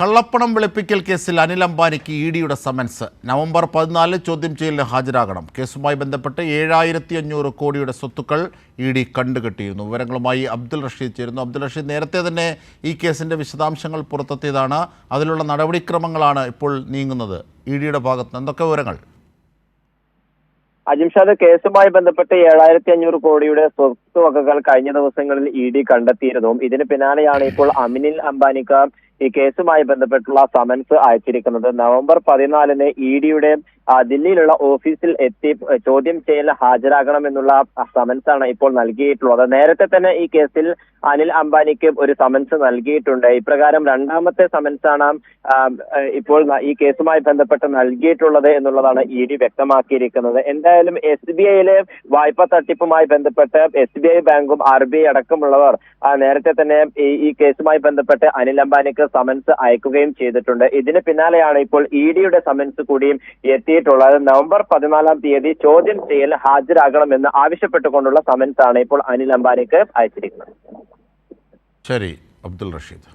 കള്ളപ്പണം വെളുപ്പിക്കൽ കേസിൽ അനിൽ അംബാനിക്ക് ഇ ഡിയുടെ സമൻസ്. നവംബർ പതിനാലിന് ചോദ്യം ചെയ്യലിന് ഹാജരാകണം. കേസുമായി ബന്ധപ്പെട്ട് ഏഴായിരത്തി അഞ്ഞൂറ് കോടിയുടെ സ്വത്തുക്കൾ ഇ ഡി കണ്ടുകെട്ടിയിരുന്നു. വിവരങ്ങളുമായി അബ്ദുൾ റഷീദ് ചേരുന്നു. അബ്ദുൽ റഷീദ് നേരത്തെ തന്നെ ഈ കേസിന്റെ വിശദാംശങ്ങൾ പുറത്തെത്തിയതാണ്. അതിലുള്ള നടപടിക്രമങ്ങളാണ് ഇപ്പോൾ നീങ്ങുന്നത്. ഇ ഡിയുടെ ഭാഗത്ത് എന്തൊക്കെ വിവരങ്ങൾ? അജിംഷാദ് കേസുമായി ബന്ധപ്പെട്ട് ഏഴായിരത്തി അഞ്ഞൂറ് കോടിയുടെ സ്വത്ത് വകകൾ കഴിഞ്ഞ ദിവസങ്ങളിൽ ഇ ഡി കണ്ടെത്തിയിരുന്നു. ഇതിന് പിന്നാലെയാണ് ഇപ്പോൾ അമിനിൽ അംബാനിക്കാർ ഈ കേസുമായി ബന്ധപ്പെട്ടുള്ള സമൻസ് അയച്ചിരിക്കുന്നത്. നവംബർ പതിനാലിന് ഇ ഡിയുടെ ദില്ലിയിലുള്ള ഓഫീസിൽ എത്തി ചോദ്യം ചെയ്യൽ ഹാജരാകണമെന്നുള്ള സമൻസ് ആണ് ഇപ്പോൾ നൽകിയിട്ടുള്ളത്. നേരത്തെ തന്നെ ഈ കേസിൽ അനിൽ അംബാനിക്ക് ഒരു സമൻസ് നൽകിയിട്ടുണ്ട്. ഇപ്രകാരം രണ്ടാമത്തെ സമൻസാണ് ഇപ്പോൾ ഈ കേസുമായി ബന്ധപ്പെട്ട് നൽകിയിട്ടുള്ളത് എന്നുള്ളതാണ് ഇ ഡി വ്യക്തമാക്കിയിരിക്കുന്നത്. എന്തായാലും എസ് ബി ഐയിലെ വായ്പ തട്ടിപ്പുമായി ബന്ധപ്പെട്ട് എസ് ബി ഐ ബാങ്കും ആർ ബി ഐ അടക്കമുള്ളവർ നേരത്തെ തന്നെ ഈ ഈ കേസുമായി ബന്ധപ്പെട്ട് അനിൽ അംബാനിക്ക് സമൻസ് അയക്കുകയും ചെയ്തിട്ടുണ്ട്. ഇതിന് പിന്നാലെയാണ് ഇപ്പോൾ ഇ ഡിയുടെ സമൻസ് കൂടിയും എത്തിയിട്ടുള്ളത്. നവംബർ പതിനാലാം തീയതി ചോദ്യം ചെയ്യൽ ഹാജരാകണമെന്ന് ആവശ്യപ്പെട്ടുകൊണ്ടുള്ള സമൻസ് ആണ് ഇപ്പോൾ അനിൽ അംബാനിക്ക് അയച്ചിരിക്കുന്നത്. ശരി അബ്ദുൾ റഷീദ്.